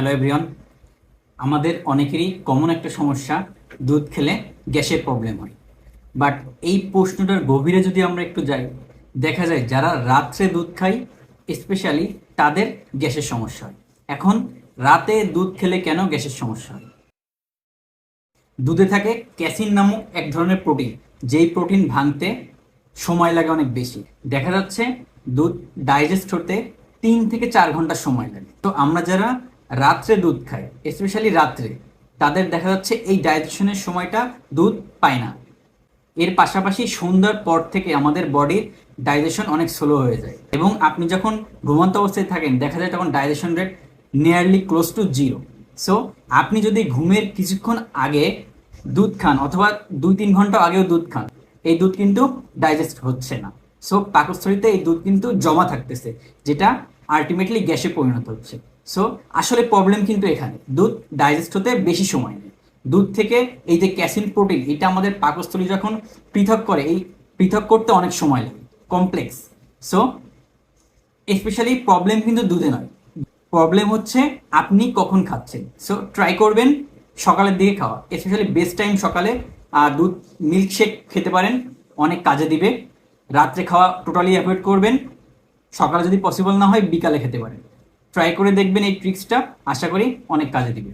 Hello everyone আমাদের অনেকেরই common একটা সমস্যা, দুধ খেলে গ্যাসের প্রবলেম হয়। বাট এই প্রশ্নটার গভীরে যদি আমরা একটু যাই, দেখা যায় যারা রাত্রে দুধ খায় স্পেশালি তাদের গ্যাসের সমস্যা হয়। এখন রাতে দুধ খেলে কেন গ্যাসের সমস্যা হয়? দুধে থাকে ক্যাসিন নামক এক ধরনের প্রোটিন, যেই প্রোটিন ভাঙতে সময় লাগে অনেক বেশি। দেখা যাচ্ছে দুধ ডাইজেস্ট হতে তিন থেকে চার ঘণ্টা সময় লাগে। তো আমরা যারা রাত্রে দুধ খায় স্পেশালি রাত্রে। তাদের দেখা যাচ্ছে এই ডাইজেশনের সময়টা দুধ পায় না। এর পাশাপাশি সন্ধ্যার পর থেকে আমাদের বডির ডাইজেশন অনেক স্লো হয়ে যায়। এবং আপনি যখন ঘুমন্ত অবস্থায় থাকেন, দেখা যায় তখন digestion rate nearly close to zero so আপনি যদি ঘুমের কিছুক্ষণ আগে দুধ খান, অথবা দুই তিন ঘণ্টা আগেও দুধ খান, এই দুধ কিন্তু ডাইজেস্ট হচ্ছে না। সো পাকস্থলিতে এই দুধ কিন্তু জমা থাকতেছে, যেটা আলটিমেটলি গ্যাসে পরিণত হচ্ছে। সো আসলে প্রবলেম কিন্তু এখানে। দুধ ডাইজেস্ট হতে বেশি সময় নেয়। দুধ থেকে এই যে ক্যাসিন প্রোটিন এটা আমাদের পাকস্থলী যখন পৃথক করে, এই পৃথক করতে অনেক সময় লাগে কমপ্লেক্স সো স্পেশালি প্রবলেম কিন্তু দুধে নয়। প্রবলেম হচ্ছে আপনি কখন খাচ্ছেন। সো ট্রাই করবেন সকালের দিকে খাওয়া। স্পেশালি বেস্ট টাইম সকালে দুধ মিল্কশেক খেতে পারেন। অনেক কাজে দিবে। রাত্রে খাওয়া টোটালি অ্যাভয়েড করবেন। সকালে যদি পসিবল না হয়, বিকালে খেতে পারেন। ট্রাই করে দেখবেন এই ট্রিক্সটা আশা করি অনেক কাজে দিবে।